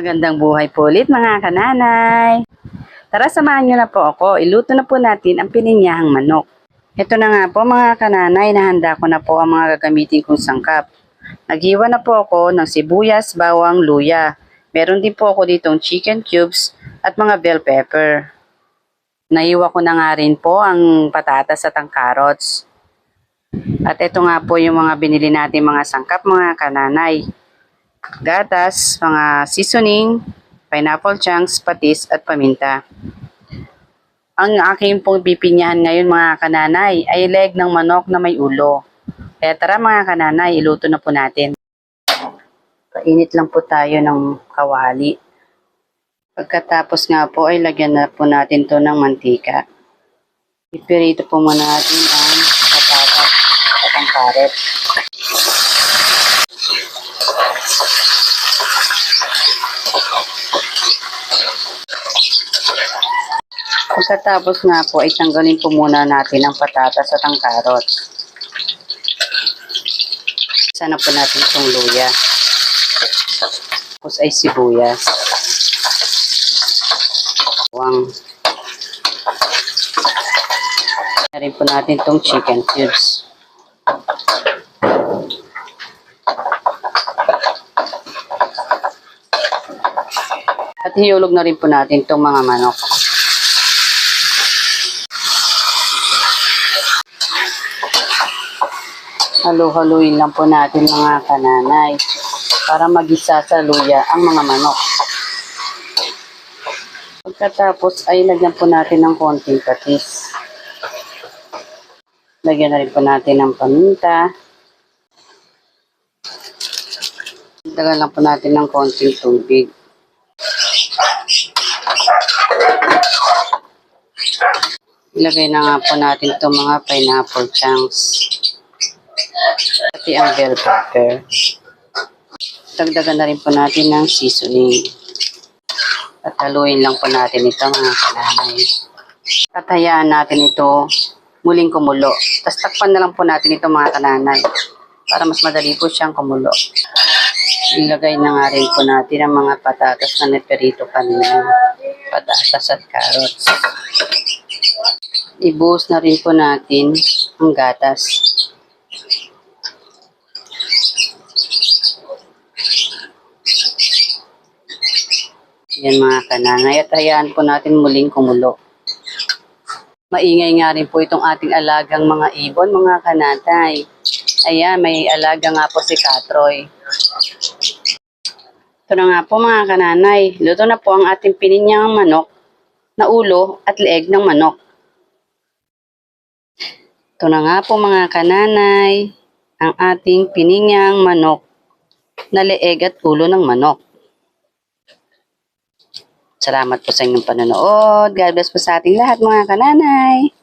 Magandang buhay po ulit mga kananay. Tara samahan nyo na po ako. Iluto na po natin ang pininyahang manok. Ito na nga po mga kananay, nahanda ko na po ang mga gagamitin kong sangkap. Naghiwa na po ako ng sibuyas, bawang, luya. Meron din po ako ditong chicken cubes at mga bell pepper. Naiwa ko na nga rin po ang patatas at ang carrots. At ito nga po yung mga binili natin mga sangkap mga kananay gatas, mga seasoning, pineapple chunks, patis, at paminta. Ang aking pong pipinyahan ngayon mga kananay ay leg ng manok na may ulo. Kaya tara mga kananay, iluto na po natin. Painit lang po tayo ng kawali. Pagkatapos nga po ay lagyan na po natin to ng mantika. Ipirito po muna natin ang patatas at ang carrot. Pagkatapos nga po ay tanggalin po muna natin ang patatas at ang carrots. Sana po natin itong luya. Tapos ay sibuyas. Bawang. Na rin po natin itong chicken cubes. At hiyulog na rin po natin itong mga manok. Halo-haluin lang po natin mga kananay para magisa sa luya ang mga manok. Pagkatapos ay lagyan po natin ng konting patis. Lagyan na rin po natin ng paminta. Lagyan lang po natin ng konting tubig. Ilagay na nga po natin itong mga pineapple chunks. Pati ang bell pepper. Dagdagan na rin po natin ng seasoning. At haluin lang po natin ito mga kananay. At hayaan natin ito muling kumulo. Tapos takpan na lang po natin ito mga kananay para mas madali po siyang kumulo. Ilagay na nga rin po natin ang mga patatas na neperito kanina. Patatas at carrots. Ibuhos na rin po natin ang gatas. Yan mga kananay at hayaan po natin muling kumulo. Maingay nga rin po itong ating alagang mga ibon, mga kanatay. Ayan, may alaga nga po si Katroy. Ito na nga po mga kananay. Luto na po ang ating pininyang manok na ulo at leeg ng manok. Ito na nga po mga kananay, ang ating pininyang manok na leeg at ulo ng manok. Salamat po sa inyong panonood. God bless po sa ating lahat mga kananay.